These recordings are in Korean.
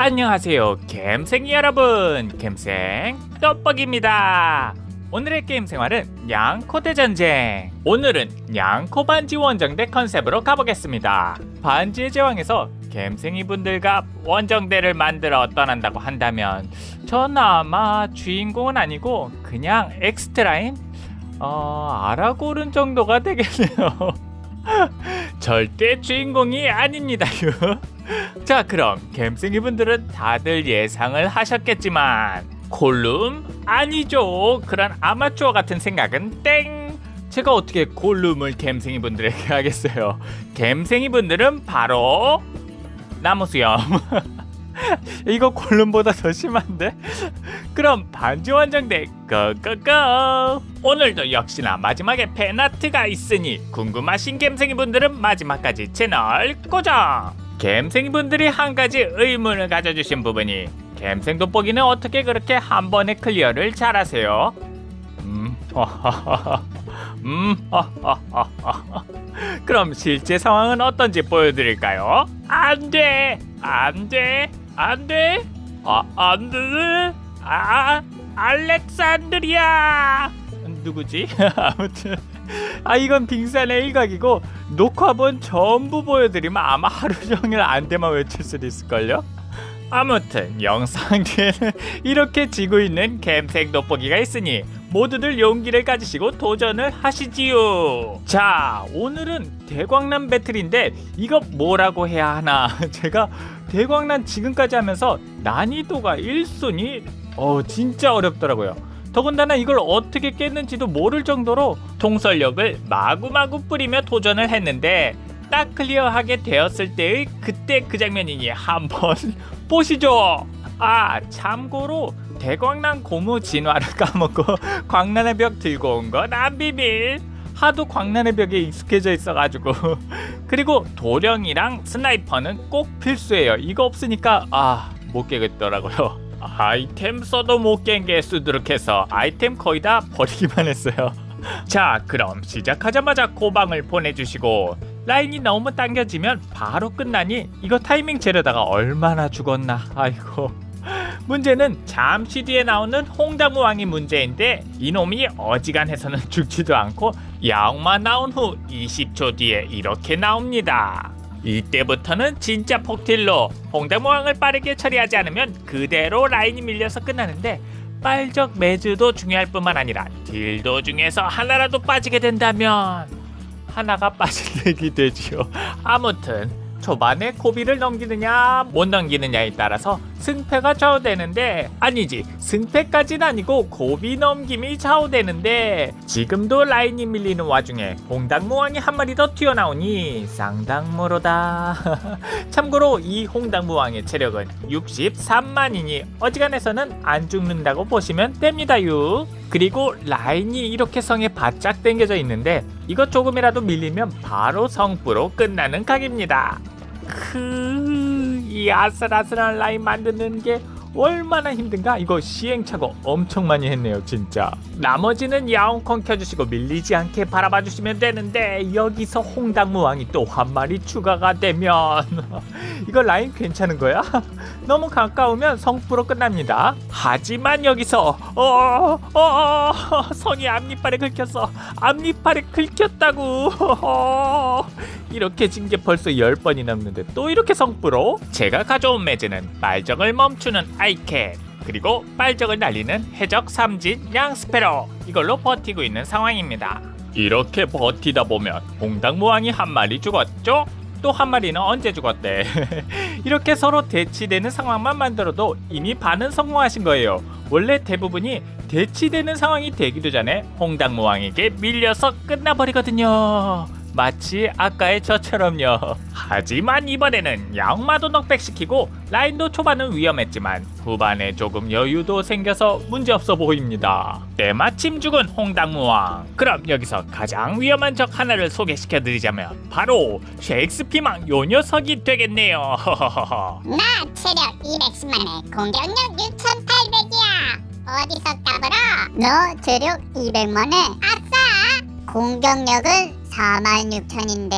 안녕하세요 갬생 여러분. 갬생 떡볶입니다. 오늘의 게임 생활은 양코 대전쟁. 오늘은 양코 반지 원정대 컨셉으로 가보겠습니다. 반지의 제왕에서 갬생이 분들과 원정대를 만들어 떠난다고 한다면 전 아마 주인공은 아니고 그냥 엑스트라인? 어 아라고른 정도가 되겠네요. 절대 주인공이 아닙니다요 자 그럼 갬생이 분들은 다들 예상을 하셨겠지만 골룸 아니죠. 그런 아마추어 같은 생각은 땡! 제가 어떻게 골룸을 갬생이 분들에게 하겠어요? 갬생이 분들은 바로 나무수염. 이거 골룸보다 더 심한데? 그럼 반지 원정대 고고고! 오늘도 역시나 마지막에 팬아트가 있으니 궁금하신 갬생이 분들은 마지막까지 채널 고정 갬생이 분들이 한 가지 의문을 가져주신 부분이 갬생 돋보기는 어떻게 그렇게 한 번에 클리어를 잘하세요? 음, 음, 그럼 실제 상황은 어떤지 보여드릴까요? 안 돼, 안 돼, 안 돼, 아, 안 돼, 아, 알렉산드리아! 누구지? 아무튼 아 이건 빙산의 일각이고 녹화본 전부 보여드리면 아마 하루 종일 안돼만 외칠 수도 있을걸요? 아무튼 영상 뒤에는 이렇게 지고 있는 갬생 돋보기가 있으니 모두들 용기를 가지시고 도전을 하시지요. 자, 오늘은 대광란 배틀인데 이거 뭐라고 해야 하나? 제가 대광란 지금까지 하면서 난이도가 1순위 어 진짜 어렵더라고요. 더군다나 이걸 어떻게 깼는지도 모를 정도로 통솔력을 마구마구 뿌리며 도전을 했는데 딱 클리어하게 되었을 때의 그때 그 장면이니 한번 보시죠. 아 참고로 대광란 고무 진화를 까먹고 광란의 벽 들고 온 건 안 비밀. 하도 광란의 벽에 익숙해져 있어가지고 그리고 도령이랑 스나이퍼는 꼭 필수예요. 이거 없으니까 아 못 깨겠더라고요. 아이템 써도 못 깬 게 수두룩해서 아이템 거의 다 버리기만 했어요. 자, 그럼 시작하자마자 고방을 보내주시고 라인이 너무 당겨지면 바로 끝나니 이거 타이밍 재려다가 얼마나 죽었나. 아이고. 문제는 잠시 뒤에 나오는 홍당무 왕이 문제인데 이놈이 어지간해서는 죽지도 않고 야옹만 나온 후 20초 뒤에 이렇게 나옵니다. 이때부터는 진짜 폭딜로 홍당무왕을 빠르게 처리하지 않으면 그대로 라인이 밀려서 끝나는데 빨적 매즈도 중요할 뿐만 아니라 딜도 중에서 하나라도 빠지게 된다면 하나가 빠지게 되지요. 아무튼 초반에 고비를 넘기느냐 못 넘기느냐에 따라서 승패가 좌우되는데 아니지 승패까지는 아니고 고비 넘김이 좌우되는데 지금도 라인이 밀리는 와중에 홍당무왕이 한 마리 더 튀어나오니 쌍당무로다. 참고로 이 홍당무왕의 체력은 63만이니 어지간해서는 안 죽는다고 보시면 됩니다유. 그리고 라인이 이렇게 성에 바짝 당겨져 있는데 이것 조금이라도 밀리면 바로 성부로 끝나는 각입니다. 그, 이 아슬아슬한 라인 만드는 게 얼마나 힘든가? 이거 시행착오 엄청 많이 했네요, 진짜. 나머지는 야옹콘 켜주시고 밀리지 않게 바라봐 주시면 되는데 여기서 홍당무 왕이 또 한 마리 추가가 되면 이거 라인 괜찮은 거야? 너무 가까우면 성부로 끝납니다. 하지만 여기서 어, 어, 어, 손이 앞니빨에 긁혔어. 앞니빨에 긁혔다고. 이렇게 진게 벌써 10번이 넘는데 또 이렇게 성부로 제가 가져온 매즈는 빨적을 멈추는 아이캔 그리고 빨적을 날리는 해적 삼진 양스페로 이걸로 버티고 있는 상황입니다. 이렇게 버티다 보면 봉당무왕이 한 마리 죽었죠? 또 한 마리는 언제 죽었대? 이렇게 서로 대치되는 상황만 만들어도 이미 반은 성공하신 거예요. 원래 대부분이 대치되는 상황이 되기도 전에 홍당무왕에게 밀려서 끝나버리거든요. 마치 아까의 저처럼요. 하지만 이번에는 양마도 넉백시키고 라인도 초반은 위험했지만 후반에 조금 여유도 생겨서 문제없어 보입니다. 때마침 죽은 홍당무왕. 그럼 여기서 가장 위험한 적 하나를 소개시켜드리자면 바로 셰익스피망 요 녀석이 되겠네요. 나 체력 210만에 공격력 6800이야 어디서 까불어? 너 체력 200만에 아싸 공격력은 46,000인데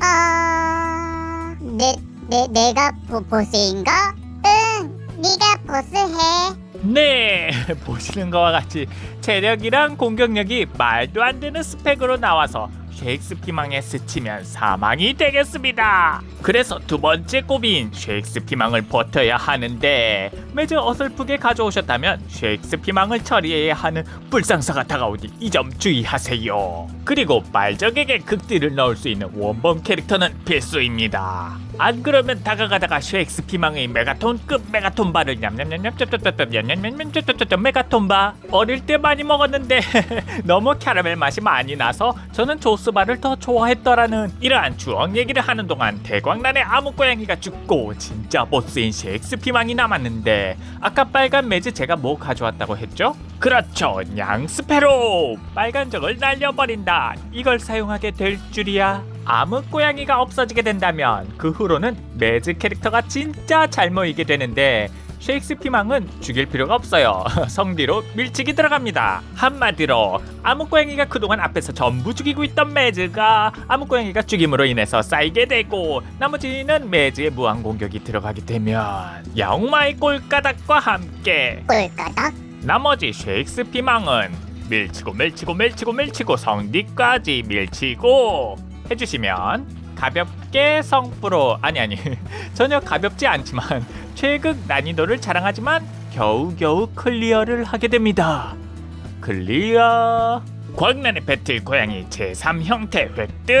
어... 내, 내, 내가 보, 보스인가? 으 네가 보스해. 네, 보시는 것과 같이 체력이랑 공격력이 말도 안 되는 스펙으로 나와서 쉐익스피망에 스치면 사망이 되겠습니다. 그래서 두 번째 고비인 쉐익스피망을 버텨야 하는데 매주 어설프게 가져오셨다면 쉐익스피망을 처리해야 하는 불상사가 다가오니 이 점 주의하세요. 그리고 말적에게 극딜을 넣을 수 있는 원본 캐릭터는 필수입니다. 안 그러면 다가가다가 쉐익스피망의 메가톤급 메가톤바를 냠냠냠냠 쩝쩝쩝쩝 냠냠냠냠 쩝쩝쩝 메가톤바 어릴 때 많이 먹었는데 너무 캐러멜 맛이 많이 나서 저는 조 스바를 더 좋아했더라는 이러한 추억 얘기를 하는 동안 대광란의 암흑고양이가 죽고 진짜 보스인 쉐익스피망이 남았는데 아까 빨간 매즈 제가 뭐 가져왔다고 했죠? 그렇죠. 양스페로! 빨간 적을 날려버린다. 이걸 사용하게 될 줄이야. 암흑고양이가 없어지게 된다면 그 후로는 매즈 캐릭터가 진짜 잘 모이게 되는데 쉐익스피망은 죽일 필요가 없어요. 성뒤로 밀치기 들어갑니다. 한마디로 암흑고양이가 그동안 앞에서 전부 죽이고 있던 매즈가 암흑고양이가 죽임으로 인해서 쌓이게 되고 나머지는 매즈의 무한 공격이 들어가게 되면 야옹마의 꼴가닥과 함께 꿀까닥. 나머지 쉐익스피망은 밀치고 밀치고 밀치고 밀치고 성뒤까지 밀치고 해주시면 가볍게 성프로 아니 아니 전혀 가볍지 않지만 최극 난이도를 자랑하지만 겨우겨우 클리어를 하게 됩니다. 클리어! 광란의 배틀 고양이 제3 형태 획득!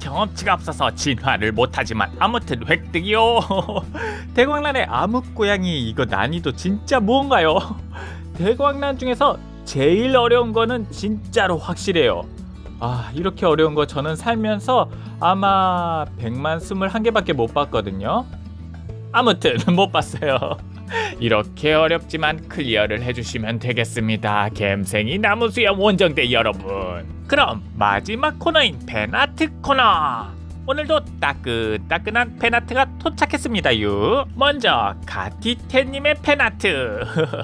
경험치가 없어서 진화를 못하지만 아무튼 획득이요. 대광란의 암흑 고양이 이거 난이도 진짜 무언가요? 대광란 중에서 제일 어려운 거는 진짜로 확실해요. 아 이렇게 어려운 거 저는 살면서 아마 100만 스물 한 개밖에 못 봤거든요 아무튼 못 봤어요 이렇게 어렵지만 클리어를 해주시면 되겠습니다. 갬생이 나무수염 원정대 여러분. 그럼 마지막 코너인 팬아트 코너. 오늘도 따끈따끈한 팬아트가 도착했습니다요. 먼저 가티테님의 팬아트.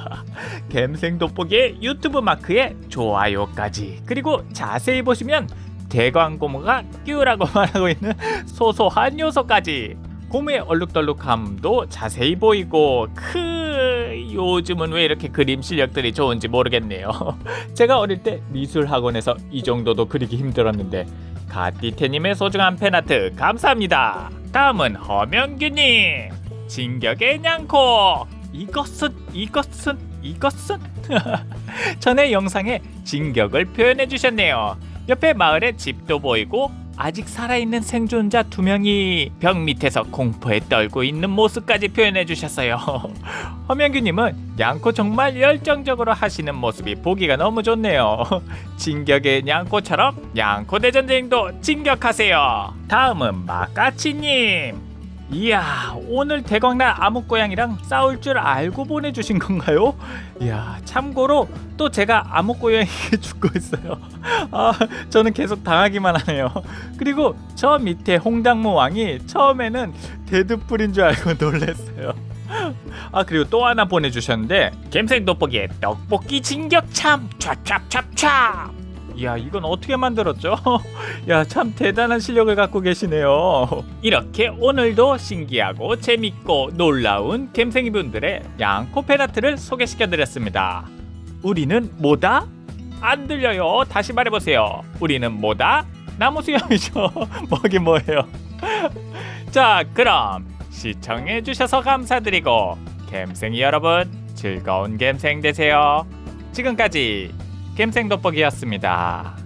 갬생 돋보기의 유튜브 마크에 좋아요까지 그리고 자세히 보시면 대광고무가 끼우라고 말하고 있는 소소한 요소까지 고무의 얼룩덜룩함도 자세히 보이고 크 요즘은 왜 이렇게 그림 실력들이 좋은지 모르겠네요. 제가 어릴 때 미술 학원에서 이 정도도 그리기 힘들었는데 가티테님의 소중한 팬아트 감사합니다. 다음은 허명규님 진격의 냥코 이것은 이것은 이것은 전에 영상에 진격을 표현해 주셨네요. 옆에 마을에 집도 보이고 아직 살아있는 생존자 두 명이 벽 밑에서 공포에 떨고 있는 모습까지 표현해 주셨어요. 허명규님은 양코 정말 열정적으로 하시는 모습이 보기가 너무 좋네요. 진격의 양코처럼 양코 대전쟁도 진격하세요. 다음은 마까치님. 이야 오늘 대광날 암흑고양이랑 싸울 줄 알고 보내주신 건가요? 이야 참고로 또 제가 암흑고양이에게 죽고 있어요. 아 저는 계속 당하기만 하네요. 그리고 저 밑에 홍당무 왕이 처음에는 데드풀인 줄 알고 놀랐어요. 아 그리고 또 하나 보내주셨는데 갬생 돋보기에 떡볶이 진격참! 찹찹찹찹! 이 야 이건 어떻게 만들었죠? 야 참 대단한 실력을 갖고 계시네요. 이렇게 오늘도 신기하고 재밌고 놀라운 갬생이 분들의 양코 페나트를 소개시켜드렸습니다. 우리는 뭐다? 안 들려요. 다시 말해보세요. 우리는 뭐다? 나무 수염이죠. 뭐긴 뭐예요. 자 그럼 시청해주셔서 감사드리고 갬생이 여러분 즐거운 갬생 되세요. 지금까지 겜생 돋보기였습니다.